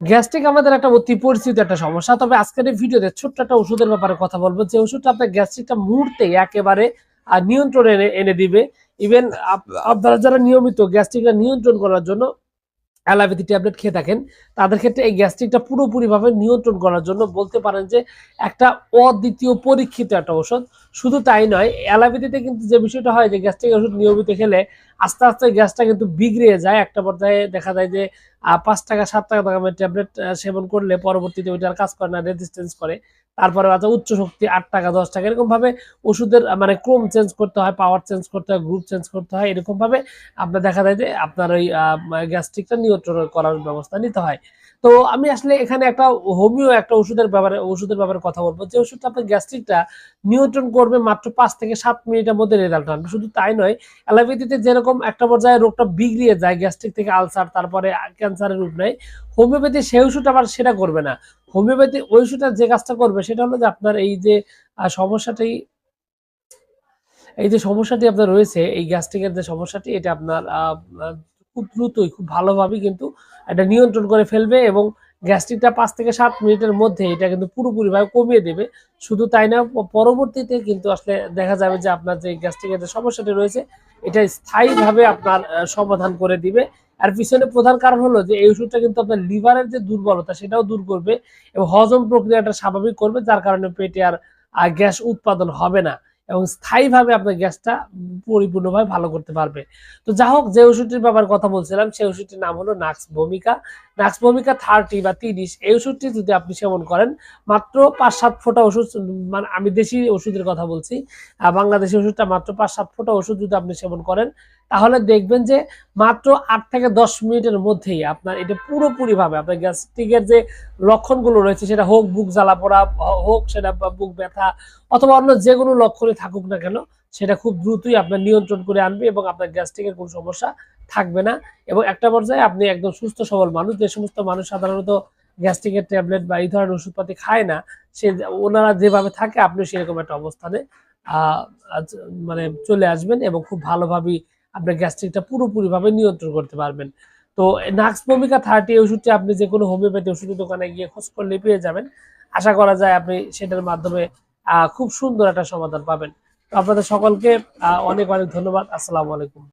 Gastric আমাদের একটা অতি পরিচিত একটা সমস্যা। তবে আজকের এই ভিডিওতে ছোট্ট একটা ওষুধের ব্যাপারে কথা বলব। যে ওষুধটা আপনার গ্যাস্ট্রিকটা মুহূর্তে একেবারে নিয়ন্ত্রণে এনে দিবে। ইভেন আপনারা যারা নিয়মিত গ্যাস্ট্রিকটা নিয়ন্ত্রণ করার জন্য অ্যালোপ্যাথি ট্যাবলেট খেয়ে থাকেন, তাদের ক্ষেত্রে এই গ্যাস্ট্রিকটা পুরোপুরিভাবে নিয়ন্ত্রণ করার জন্য বলতে পারেন যে একটা অদ্বিতীয় পরীক্ষিত একটা ওষুধ। শুধু তাই নয়, অ্যালোপ্যাথিতে কিন্তু যে বিষয়টা হয় যে গ্যাস্ট্রিক ওষুধ নিয়মিত খেলে আস্তে আস্তে গ্যাসটা কিন্তু বিগড়ে যায়। একটা পর্যায়ে দেখা যায় যে পাঁচ টাকা, সাত টাকা দামের ট্যাবলেট সেবন করলে পরবর্তীতে ওইটার কাজ করে না রেজিস্ট্যান্স করে। তারপরে আছে উচ্চ শক্তি আট টাকা, দশ টাকা। এরকম ভাবে ওষুধের মানে ক্রম চেঞ্জ করতে হয় পাওয়ার চেঞ্জ করতে হয় গ্রুপ চেঞ্জ করতে হয়। এরকম ভাবে আপনার দেখা যায় যে, আপনার ওই গ্যাস্ট্রিকটা নিয়ন্ত্রণ করার ব্যবস্থা নিতে হয়। তো আমি আসলে এখানে একটা হোমিও, একটা ওষুধের ব্যাপারে ওষুধের ব্যাপারে কথা বলব। যে ওষুধটা আপনার গ্যাস্ট্রিকটা নিয়ন্ত্রণ করবে মাত্র পাঁচ থেকে সাত মিনিটের মধ্যে রেজাল্ট আনবে শুধু তাই নয়, অ্যালোপ্যাথিতে যেরকম একটা পর্যায়ে রোগটা বিগড়িয়ে যায় গ্যাস্ট্রিক থেকে আলসার তারপরে ক্যান্সারের রূপ নেয়। হোমিওপ্যাথি সেই ওষুধটা আবার সেটা করবে না। হোমিওপ্যাথি ওই ওষুধটা যে কাজটা করবে, সেটা হলো যে আপনার এই যে সমস্যাটি, এই যে সমস্যাটি আপনার রয়েছে, এই গ্যাস্ট্রিকের যে সমস্যাটি, এটা আপনার খুব দ্রুতই, খুব ভালোভাবেই কিন্তু এটা নিয়ন্ত্রণ করে ফেলবে এবং গ্যাস্ট্রিকটা পাঁচ থেকে সাত মিনিটের মধ্যে এটা কিন্তু পুরোপুরিভাবে কমিয়ে দেবে। শুধু তাই না পরবর্তীতে কিন্তু আসলে দেখা যাবে যে আপনার যে গ্যাস্ট্রিকের যে সমস্যাটি রয়েছে, এটা স্থায়ীভাবে আপনার সমাধান করে দিবে। আর পিছনে প্রধান কারণ হলো যে এই ওষুধটা কিন্তু আপনার লিভারের যে দুর্বলতা, সেটাও দূর করবে এবং হজম প্রক্রিয়াটা স্বাভাবিক করবে, যার কারণে পেটে আর গ্যাস উৎপাদন হবে না। এবং স্থায়ীভাবে আপনার গ্যাসটা পরিপূর্ণভাবে ভালো করতে পারবে। তো যা হোক, যে ওষুধটির ব্যাপার কথা বলছিলাম, সেই ওষুধটির নাম হলো নাক্স ভূমিকা। নাক্স ভূমিকা থার্টি বা তিরিশ, এই ওষুধটি যদি আপনি সেবন করেন, মাত্র পাঁচ সাত ফোটা ওষুধ মানে আমি দেশি ওষুধের কথা বলছি বাংলাদেশি ওষুধটা মাত্র পাঁচ সাত ফোটা ওষুধ যদি আপনি সেবন করেন তাহলে দেখবেন যে মাত্র আট থেকে দশ মিনিটের মধ্যেই আপনার এটা পুরোপুরিভাবে আপনার গ্যাস্ট্রিকের যে লক্ষণগুলো রয়েছে, সেটা হোক বুক জ্বালা পড়া, হোক সেটা বুক ব্যথা অথবা অন্য যে কোনো লক্ষণই থাকুক না কেন, সেটা খুব দ্রুতই আপনার নিয়ন্ত্রণ করে আনবে এবং আপনার গ্যাস্ট্রিকের কোনো সমস্যা থাকবে না। এবং একটা পর্যায়ে আপনি একদম সুস্থ সবল মানুষ, যে সমস্ত মানুষ সাধারণত গ্যাস্ট্রিকের ট্যাবলেট বা এই ধরনের ওষুধপাতি খায় না, সে ওনারা যেভাবে থাকে আপনি সেরকম একটা অবস্থানে মানে চলে আসবেন এবং খুব ভালোভাবেই আপনার গ্যাস্ট্রিকটা পুরোপুরিভাবে নিয়ন্ত্রণ করতে পারবেন। তো নাক্স ভূমিকা থার্টি ওষুধটি আপনি যে কোনো হোমিওপ্যাথি ওষুধের দোকানে গিয়ে খোঁজ করলে পেয়ে যাবেন। আশা করা যায় আপনি সেটার মাধ্যমে খুব সুন্দর একটা সমাধান পাবেন। তো আপনাদের সকলকে অনেক অনেক ধন্যবাদ। আসসালামু আলাইকুম।